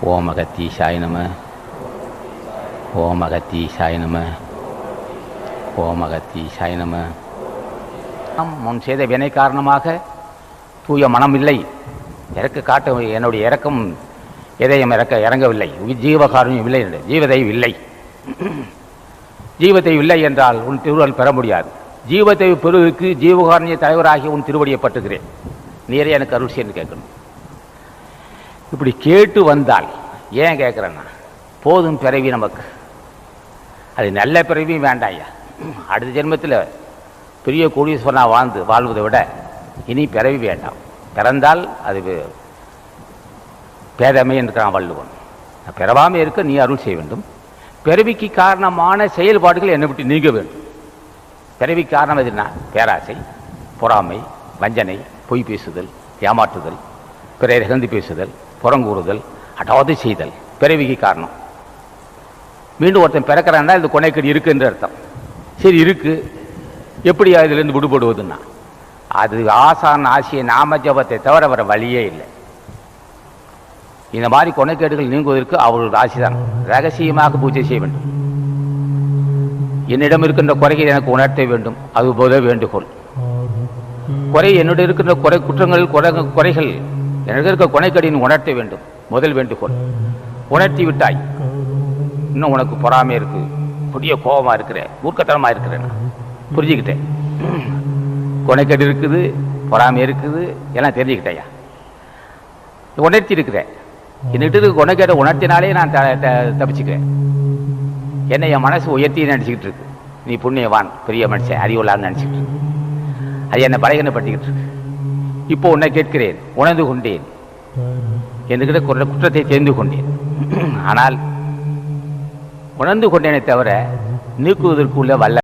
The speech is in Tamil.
ஓம் அகத்தீசாய நம. ஓம் அகத்தீசாய நம. ஓம் அகத்தீசாய நம. நாம் முன் செய்த வினை காரணமாக தூய மனம் இல்லை இறக்க காட்ட என்னுடைய இறக்கம் எதையும் இறக்க இறங்கவில்லை. ஜீவகாரணியம் இல்லை என்று. ஜீவதையும் இல்லை. ஜீவத்தை இல்லை என்றால் உன் திருவருள் பெற முடியாது. ஜீவத்தை பெறுவதற்கு ஜீவகாரணிய தலைவராகிய உன் திருவடியை பட்டுகிறேன் நீரே எனக்கு அருள் செய்யு கேட்கணும். இப்படி கேட்டு வந்தால் ஏன் கேட்குறேன்னா போதும் பிறவி நமக்கு. அது நல்ல பிறவியும் வேண்டாம் ஐயா. அடுத்த ஜென்மத்தில் பெரிய கோடீஸ்வரனாக வாழ்ந்து வாழ்வதை விட இனி பிறவி வேண்டாம். பிறந்தால் அது பேதமை என்கிறான் வள்ளுவன். பிறவாமல் இருக்க நீ அருள் செய்ய வேண்டும். பிறவிக்கு காரணமான செயல்பாடுகள் என்னை விட்டு நீங்க வேண்டும். பிறவி காரணம் எதுனா பேராசை பொறாமை வஞ்சனை பொய் பேசுதல் ஏமாற்றுதல் பிறரை இகழ்ந்து பேசுதல் புறங்கூறுதல் அடாவது செய்தல் பிறவிக்கு காரணம். மீண்டும் ஒருத்தன் பிறக்கிறான்னா இது கொனைக்கடி இருக்குன்ற அர்த்தம். சரி இருக்கு. எப்படி இதுலேருந்து விடுபடுவதுன்னா? அது ஆசான் ஆசிய நாம ஜபத்தை தவிர வர வழியே இல்லை. இந்த மாதிரி கொனைக்கேடுகள் நீங்குவதற்கு அவர்களோட ஆசிதான் ரகசியமாக பூஜை செய்ய வேண்டும். என்னிடம் இருக்கின்ற குறைகள் எனக்கு உணர்த்த வேண்டும். அது போத வேண்டுகோள். குறை என்னுடைய இருக்கின்ற குறை குற்றங்கள் குறை குறைகள் எனக்கு இருக்க கொனைக்கடியின் உணர்த்த வேண்டும். முதல் வேண்டுகோள். உணர்த்தி விட்டாய். இன்னும் உனக்கு பொறாமை இருக்கு. புதிய கோபமா இருக்கிறேன் ஊர்க்கத்தனமா இருக்கிறேன் புரிஞ்சுக்கிட்டேன். கொனைக்கடி இருக்குது பொறாமை இருக்குது எல்லாம் தெரிஞ்சுக்கிட்டேயா? உணர்த்தி இருக்கிறேன். என்னிட்டு இருக்க உணர்த்தினாலே நான் த த- தப்பிச்சுக்கிறேன். என்னை என் மனசு உயர்த்தி நினச்சிக்கிட்டு இருக்கு. நீ புண்ணியவான் பெரிய மனுஷன் அறிவுள்ளான்னு நினச்சிக்கிட்டு இருக்கு. அது என்னை பலகீனப்படுத்திக்கிட்டு இருக்கு. இப்போ உன்னை கேட்கிறேன் உணர்ந்து கொண்டேன். என்கிட்ட குற்ற குற்றத்தை தெரிந்து கொண்டேன். ஆனால் உணர்ந்து கொண்டேனே தவிர நீக்குவதற்குள்ள வல்ல